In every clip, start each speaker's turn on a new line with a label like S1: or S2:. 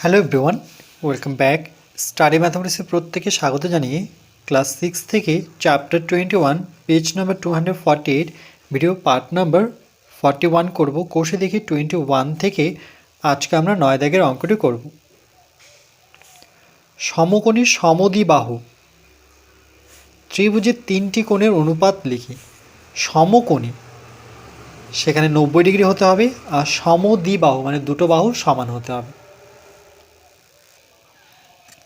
S1: Hello everyone welcome back study ম্যাথামেটিক্সের প্রত্যেকে স্বাগত জানিয়ে ক্লাস সিক্স থেকে chapter twenty one page number two hundred forty eight video part number forty one করব কোষে দেখি টোয়েন্টি ওয়ান থেকে আজকে আমরা নয় দাগের অঙ্কটি করব। সমকোণী সমদ্বিবাহু। ত্রিভুজের তিনটি কোণের অনুপাত লিখি। সমকোণী। সেখানে নব্বই ডিগ্রি হতে হবে আর সমদ্বিবাহু মানে দুটো বাহু সমান হতে হবে।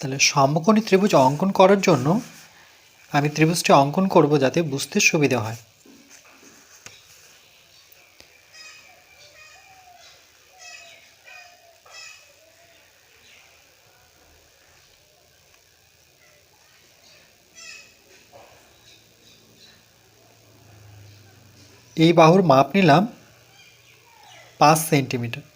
S1: তাহলে সমকোণী ত্রিভুজ অঙ্কন করার জন্য আমি ত্রিভুজটি অঙ্কন করব যাতে বুঝতে সুবিধা হয়। এই বাহুর মাপ নিলাম পাঁচ সেন্টিমিটার।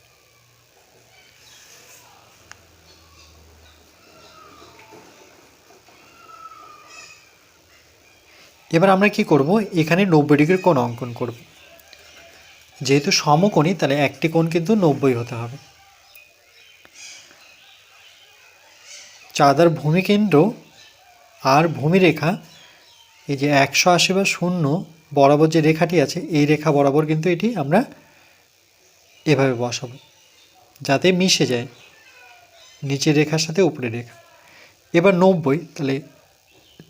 S1: এবার আমরা কি করব? এখানে নব্বই ডিগ্রির কোণ অঙ্কন করব। যেহেতু সমকোণী, তাহলে একটি কোণ কিন্তু নব্বই হতে হবে। চাঁদার ভূমিকেন্দ্র আর ভূমিরেখা, এই যে একশো আশি বা শূন্য বরাবর যে রেখাটি আছে, এই রেখা বরাবর কিন্তু এটি আমরা এভাবে বসাবো, যাতে মিশে যায় নিচের রেখার সাথে উপরের রেখা। এবার নব্বই, তাহলে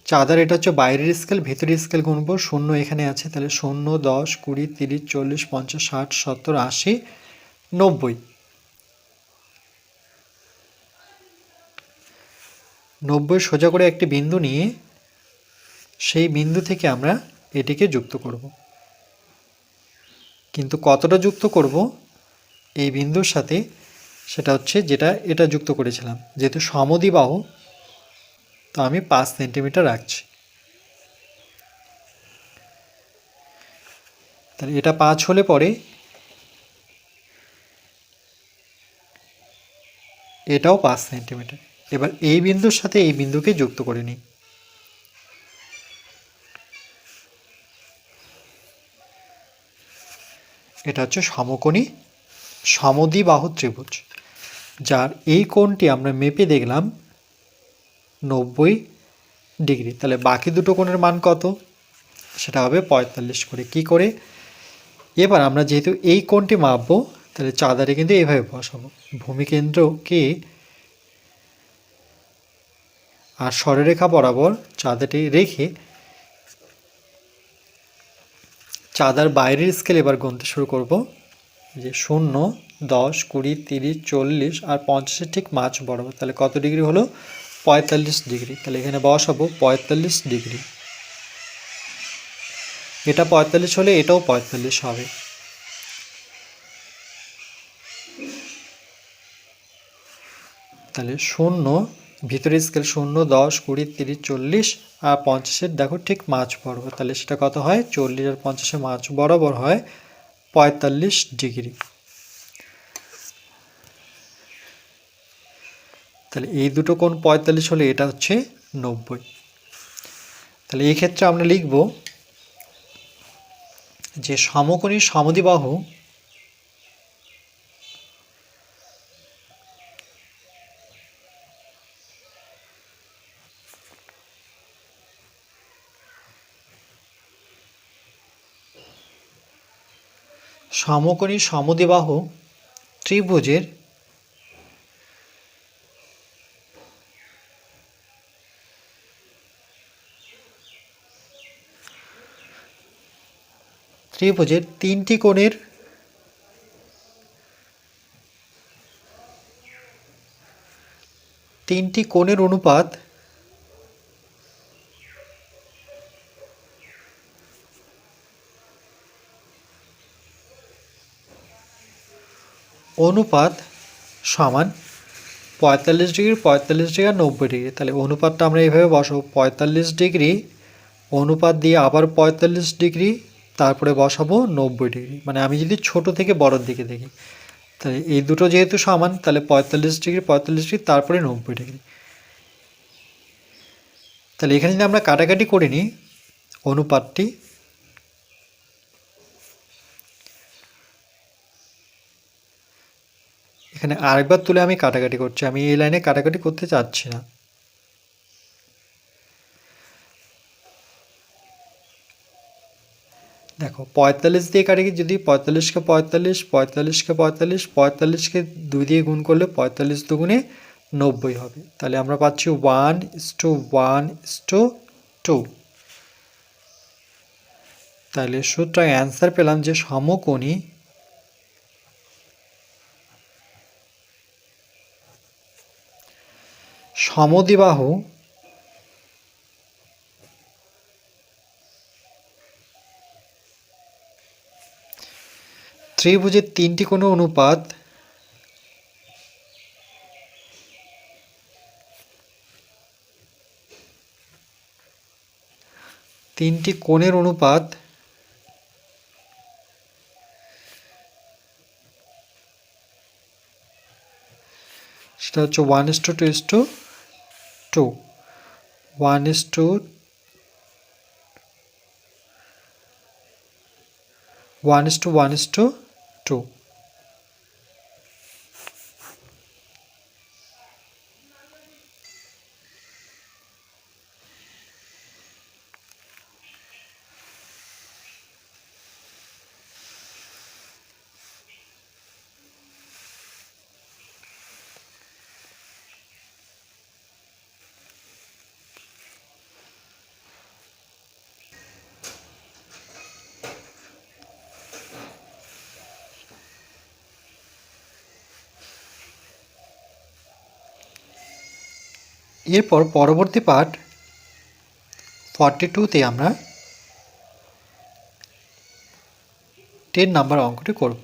S1: চাঁদার এটা হচ্ছে বাইরের স্কেল ভেতরের স্কেল গুনবো শূন্য এখানে আছে, তাহলে শূন্য, দশ, কুড়ি, তিরিশ, চল্লিশ, পঞ্চাশ, ষাট, সত্তর, আশি, নব্বই। নব্বই সোজা করে একটি বিন্দু নিয়ে সেই বিন্দু থেকে আমরা এটিকে যুক্ত করব। কিন্তু কতটা যুক্ত করব? এই বিন্দুর সাথে সেটা হচ্ছে যেটা, এটা যুক্ত করেছিলাম। যেহেতু সমদ্বিবাহু তো আমি পাঁচ সেন্টিমিটার রাখছি। তাহলে এটা পাঁচ হলে পরে এটাও পাঁচ সেন্টিমিটার। এবার এই বিন্দুর সাথে এই বিন্দুকে যুক্ত করে নিই। এটা হচ্ছে সমকোণী সমদ্বিবাহু ত্রিভুজ, যার এই কোণটি আমরা মেপে দেখলাম নব্বই ডিগ্রি। তাহলে বাকি দুটো কোণের মান কত? সেটা হবে পঁয়তাল্লিশ করে। কি করে? এবার আমরা যেহেতু এই কোণটি মাপবো, তাহলে চাঁদারে কিন্তু এইভাবে বসাবো। ভূমিকেন্দ্রকে আর সরলরেখা বরাবর চাঁদাটি রেখে চাঁদার বাইরের স্কেল এবার গুনতে শুরু করব। যে শূন্য, দশ, কুড়ি, তিরিশ, চল্লিশ আর পঞ্চাশের ঠিক মাছ বরাবর। তাহলে কত ডিগ্রি হলো? পঁয়তাল্লিশ ডিগ্রি। তাহলে এখানে বসাবো পঁয়তাল্লিশ ডিগ্রি। এটা পঁয়তাল্লিশ হলে এটাও পঁয়তাল্লিশ হবে। তাহলে শূন্য ভিতরের স্কেল শূন্য, দশ, কুড়ি, তিরিশ, চল্লিশ আর পঞ্চাশের দেখো ঠিক মাছ বরাবর। তাহলে সেটা কত হয়? চল্লিশ আর পঞ্চাশের মাছ বরাবর হয় পঁয়তাল্লিশ ডিগ্রি। তাহলে এই দুটো কোণ পঁয়তাল্লিশ হলে এটা হচ্ছে নব্বই। তাহলে এই ক্ষেত্রে আমরা লিখব যে সমকোণী সমদ্বিবাহু সমকোণী সমদ্বিবাহু ত্রিভুজের ত্রিভুজের তিনটি কোণের তিনটি কোণের অনুপাত অনুপাত সমান পঁয়তাল্লিশ ডিগ্রি পঁয়তাল্লিশ ডিগ্রি আর নব্বই ডিগ্রি। তাহলে অনুপাতটা আমরা এইভাবে বসাবো। পঁয়তাল্লিশ ডিগ্রি, অনুপাত দিয়ে আবার পঁয়তাল্লিশ ডিগ্রি তারপরে বসাবো নব্বই ডিগ্রি মানে আমি যদি ছোট থেকে বড়োর দিকে দেখি। তাহলে এই দুটো যেহেতু সমান, তাহলে পঁয়তাল্লিশ ডিগ্রি পঁয়তাল্লিশ ডিগ্রি তারপরে নব্বই ডিগ্রি তাহলে এখানে যদি আমরা কাটাকাটি করে নিই, অনুপাতটি, এখানে আরেকবার তুলে আমি কাটাকাটি করছি, আমি এই লাইনে কাটাকাটি করতে চাচ্ছি না। দেখো, পঁয়তাল্লিশ দিয়ে কাটে যদি পঁয়তাল্লিশকে পঁয়তাল্লিশ পঁয়তাল্লিশকে পঁয়তাল্লিশ, পঁয়তাল্লিশকে দুই দিয়ে গুণ করলে পঁয়তাল্লিশ দুগুণে নব্বই হবে। তাহলে আমরা পাচ্ছি one two one two two তাহলে সুতরাং অ্যান্সার পেলাম যে সমকোণী সমদ্বিবাহু ত্রিভুজের তিনটি কোনো অনুপাত তিনটি কোণের অনুপাত সেটা হচ্ছে one is two two is two two one is two one is two one is two two এরপর পরবর্তী পার্ট ফর্টি টুতে আমরা টেন নাম্বার অঙ্কটি করব।